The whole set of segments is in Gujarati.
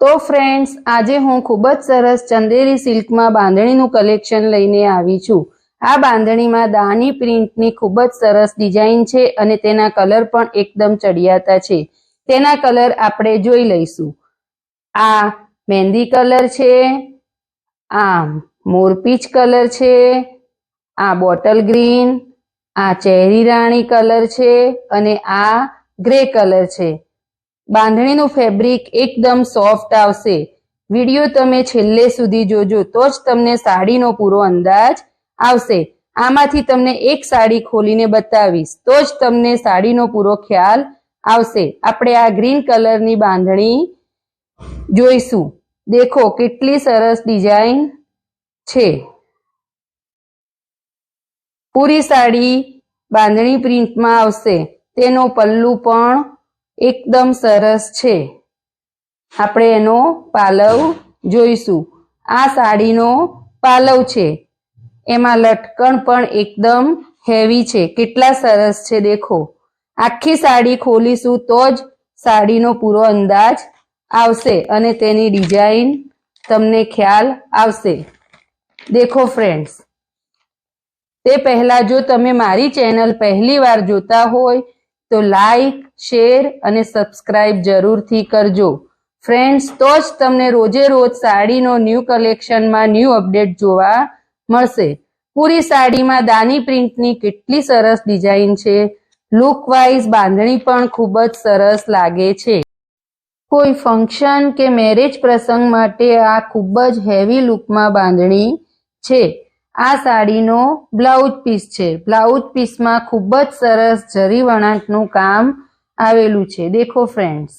તો ફ્રેન્ડ્સ આજે હું ખૂબ જ સરસ ચંદેરી સિલ્કમાં બાંધણીનું કલેક્શન લઈને આવી છું. આ બાંધણીમાં દાની પ્રિન્ટની ખૂબ જ સરસ ડિઝાઇન છે અને તેના કલર પણ એકદમ ચડિયાતા છે. તેના કલર આપણે જોઈ લઈશું. આ મહેંદી કલર છે, આ મોરપીચ કલર છે, આ બોટલ ગ્રીન, આ ચેરી રાણી કલર છે અને આ ગ્રે કલર છે. બાંધણીનું ફેબ્રિક એકદમ સોફ્ટ આવશે. વીડિયો તમે છેલ્લે સુધી જોજો તો જ તમને સાડીનો પૂરો અંદાજ આવશે. આમાંથી તમને એક સાડી ખોલીને બતાવીશ તો જ તમને સાડીનો પૂરો ખ્યાલ આવશે. આપણે આ ગ્રીન કલરની બાંધણી જોઈશું. દેખો કેટલી સરસ ડિઝાઇન છે. પૂરી સાડી બાંધણી પ્રિન્ટમાં આવશે. તેનો પલ્લુ પણ એકદમ સરસ છે. આપણે એનો પાલવ જોઈશું. આ સાડીનો પાલવ છે. એમાં લટકણ પણ એકદમ હેવી છે. કેટલા સરસ છે દેખો. આખી સાડી ખોલીશું તો જ સાડીનો પૂરો અંદાજ આવશે અને તેની ડિઝાઇન તમને ખ્યાલ આવશે. દેખો ફ્રેન્ડ્સ તે પહેલા જો તમે મારી ચેનલ પહેલી વાર જોતા હોય તો લાઈક શેર અને સબસ્ક્રાઇબ જરૂરથી કરજો. ફ્રેન્ડ્સ તો જ તમને રોજે રોજ સાડીનો ન્યૂ કલેક્શનમાં ન્યૂ અપડેટ જોવા મળશે. પૂરી સાડીમાં દાની પ્રિન્ટની કેટલી સરસ ડિઝાઇન છે. લુક વાઇઝ બાંધણી પણ ખૂબ જ સરસ લાગે છે. કોઈ ફંક્શન કે મેરેજ પ્રસંગ માટે આ ખૂબ જ હેવી લુકમાં બાંધણી છે. આ સાડીનો બ્લાઉઝ પીસ છે. બ્લાઉઝ પીસમાં ખૂબ જ સરસ જરી વણાટનું કામ આવેલું છે. દેખો ફ્રેન્ડ્સ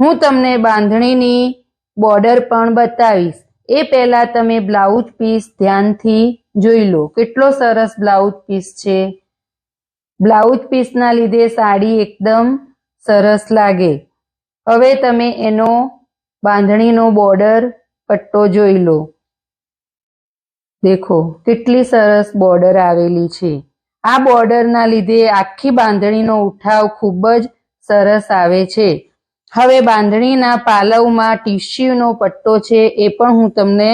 હું તમને બાંધણીની બોર્ડર પણ બતાવીશ. એ પહેલાં તમે બ્લાઉઝ પીસ ધ્યાનથી જોઈ લો. કેટલો સરસ બ્લાઉઝ પીસ છે. બ્લાઉઝ પીસના લીધે સાડી એકદમ સરસ લાગે. હવે તમે એનો બાંધણીનો બોર્ડર પટ્ટો જોઈ લો. દેખો, કેટલી સરસ બોર્ડર આવેલી છે. આ બોર્ડરના લીધે આખી બાંધણીનો ઉઠાવ ખૂબ જ સરસ આવે છે. હવે બાંધણીના પાલવમાં ટીશ્યુનો પટ્ટો છે એ પણ હું તમને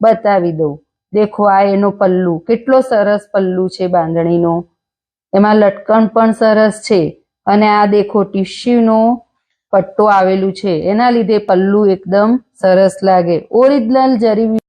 બતાવી દઉં. દેખો, આ એનો પલ્લુ, કેટલો સરસ પલ્લુ છે બાંધણીનો. એમાં લટકણ પણ સરસ છે અને આ દેખો, ટીશ્યુનો પટ્ટો આવેલું છે. એના લીધે પલ્લુ એકદમ સરસ લાગે. ઓરિજિનલ જરી